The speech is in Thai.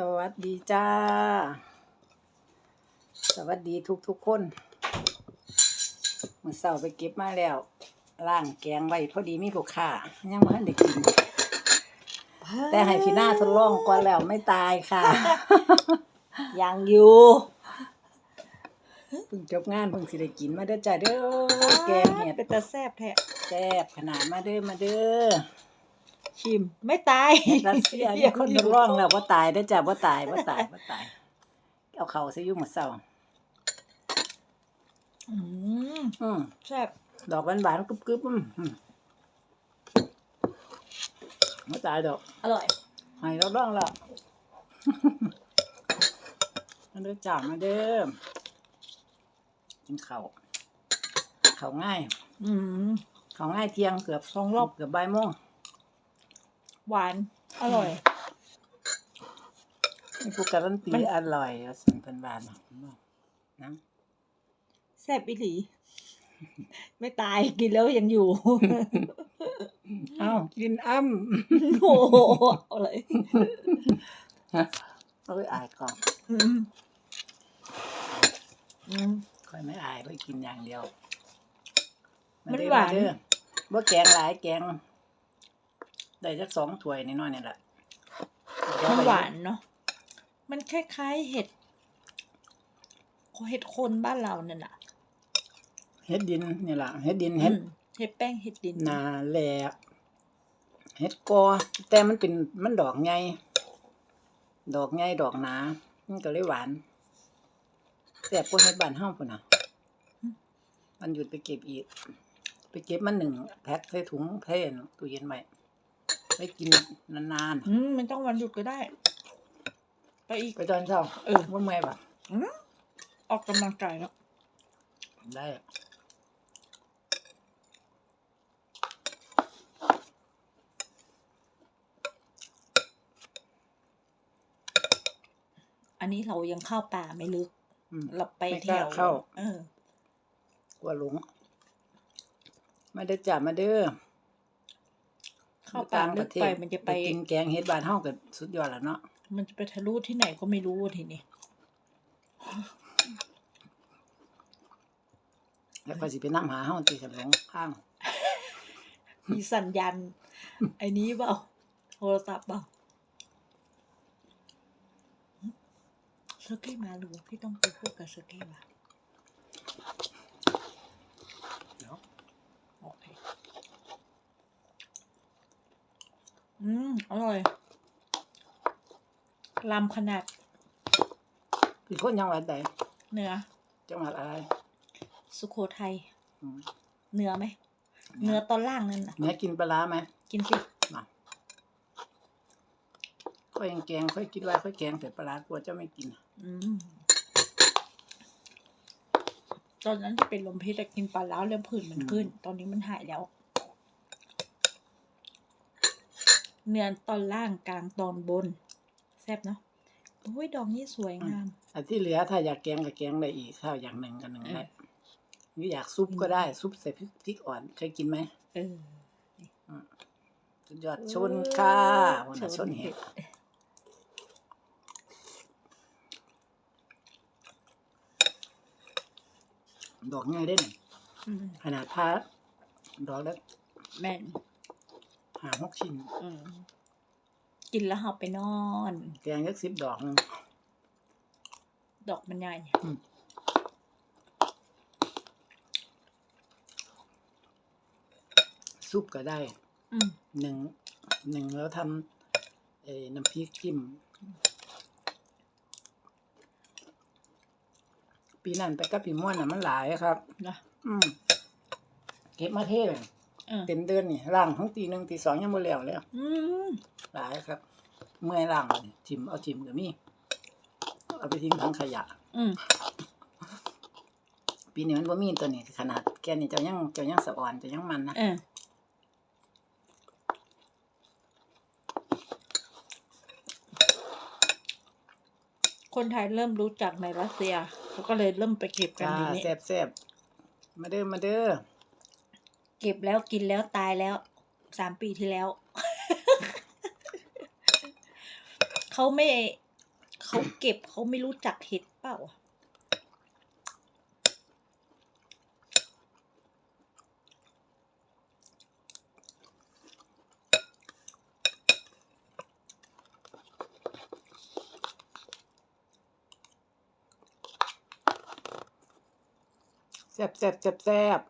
สวัสดีจ้า สวัสดีทุกทุกๆคนมื่อเช้าไปเก็บมาแล้วล่างแกงไว้พอดีมีลูกค้ายังไม่ทันได้กิน แต่ให้พี่หน้าทดลองก่อนแล้วไม่ตายค่ะ ยังอยู่เพิ่งจบงานเพิ่งสิได้กินมาเด้อจ้าเด้อแกงเห็ดเป็นตาแซบแท้แซ่บขนาดมาเด้อมาเด้อ ชิม ไม่ตายรัสเซียมีคนทดลองแล้วว่าตายเด้อจ้าว่าตายว่าตายว่าตาย เอาเข่าซะอยู่หมดเช้าอืมอืมแซ่บดอกหวานๆกรึบๆอืมอืมไม่ตายดอก อร่อยให้เราลองแล้วมาเด้อจ้ามาเด้อกินข้าวข้าวง่ายอืมข้าวง่ายเที่ยงเกือบสองรอบเกือบบ่ายโมง หวาน อร่อย นี่ผู้การันตีมัน อร่อยแล้วสันเพันบานนะนะแซ่บอีหลี ไม่ตายกินแล้วยังอยู่ เอ้ากินอ้ำโอ้โหเอาเลยเอ้ยอายก่อนอืมอืม ค่อยไม่อายค่อยกินอย่างเดียวมันเด้อหวาน เด้อบ่แกงหลายแกง ได้จักสองถ้วยนิดหน่อยนี่แหละเดี๋ยมันไปหวานเนาะมันคล้ายๆ เห็ดเห็ดคนบ้านเราเนี่ยน่ะเฮ็ดดินนี่ล่ะเฮ็ดดินเฮ็ดอืมเห็ดแป้งเห็ดดินนาแหล่เฮ็ดกอแต่มันเป็นมันดอกใหญ่ดอกใหญ่ดอกหนา มันก็เลยหวานแซ่บกว่าเฮ็ดบ้านเฮาพุ่นน่ะมันหยุดไปเก็บอีก ไปเก็บมันหนึ่งแพ็คใส่ถุงเทนตู้เย็นไว้ ไว้กินนานอืมมันต้องวันหยุดก็ได้ ไปอีกๆ ไปตอนเช้าเออว่าเมื่อยปะอืมออกกำลังกายแล้ว ได้อันนี้เรายังเข้าป่าไม่ลึก อืม เราไปไม่แถกล้าวเข้า เออ กลัวหลงมาเด้อจ้ามาเด้อ เข้าป่าลึกไปมันจะไปกินแกงเฮ็ดบ้านเฮาก็สุดยอดแล้วเนาะมันจะไปทะลุที่ไหนก็ไม่รู้ทีนี้แล้วก็สิไปนํหาเฮาตีกันหลงข้าง มีสัญญาณไอ้นี้เปล่าโทรศัพท์เปล่าเซอร์กี้มาหรือว่าพี่ต้องไปพูดกับเซอร์กี้มา เดี๋ยว โอเค อืมอร่อยลำขนาดพี่คนจังหวัดใดเนื้อจังหวัดอะไรสุโขทัยอืมเนื้อไหมเนื้อตอนล่างนั่นน่ะ แม่กินปลาร้าไหมกินสิมาค่อยยังแกงค่อยคิดว่าค่อยแกงแต่ปลาร้ากลัวเจ้าไม่กิน อืมตอนนั้นที่เป็นลมพิษอะกินปลาแล้วเริ่มผื่นมันขึ้น ตอนนี้มันหายแล้ว เนื้อตอนล่างกลางตอนบน แซ่บเนาะโอ้ยดอกนี้สวยงาม อันที่เหลือถ้าอยากแกงก็แกงได้อีกข้าวอย่างหนึ่งกันหนึ่งเออได้หรืออยากซุปก็ได้ซุปใส่พริกพริกอ่อนเคยกินไหมเออสุดยอดชนค่ะวันน่ะชนเห็ดดอกง่ายเด้นอืมขนาดพาดอกแล้วแม่น หาหกชิ้นอืมกินแล้วหอบไปนอน แกงยักสิบดอกหนึงดอกมันใหญ่ ซุปก็ได้อืมหนึ่งหนึ่งแล้วทำเอ่อน้ำพริกจิ้ม ปีนั้นไปกับพี่ม่วนน่ะมันหลายครับนะ อืมเก็บมาเทเลย เออ เต็มเดือนนี่ล่างทั้งตีหนึ่งตีสองยังบ่แล้วแล้ว อืมหลายครับ เมื่อยล่างเลยทิมเอาทิมก็มีเอาไปทิ้งถังขยะ อืมปีนี้มันบ่มีตัวนี้ขนาดแกนี่เจ้ายังเจ้ายังสะอ่อนเจ้ายังมันนะเออคนไทยเริ่มรู้จักในรัสเซียเขาก็เลยเริ่มไปเก็บกันจ้าทีนี้ แซ่บแซ่บมาเด้อมาเด้อ เก็บแล้วกินแล้วตายแล้วสามปีที่แล้ว เขาไม่เขาเก็บเขาไม่รู้จักเห็ดเปล่าแซ่บแซ่บแซ่บแซ่บ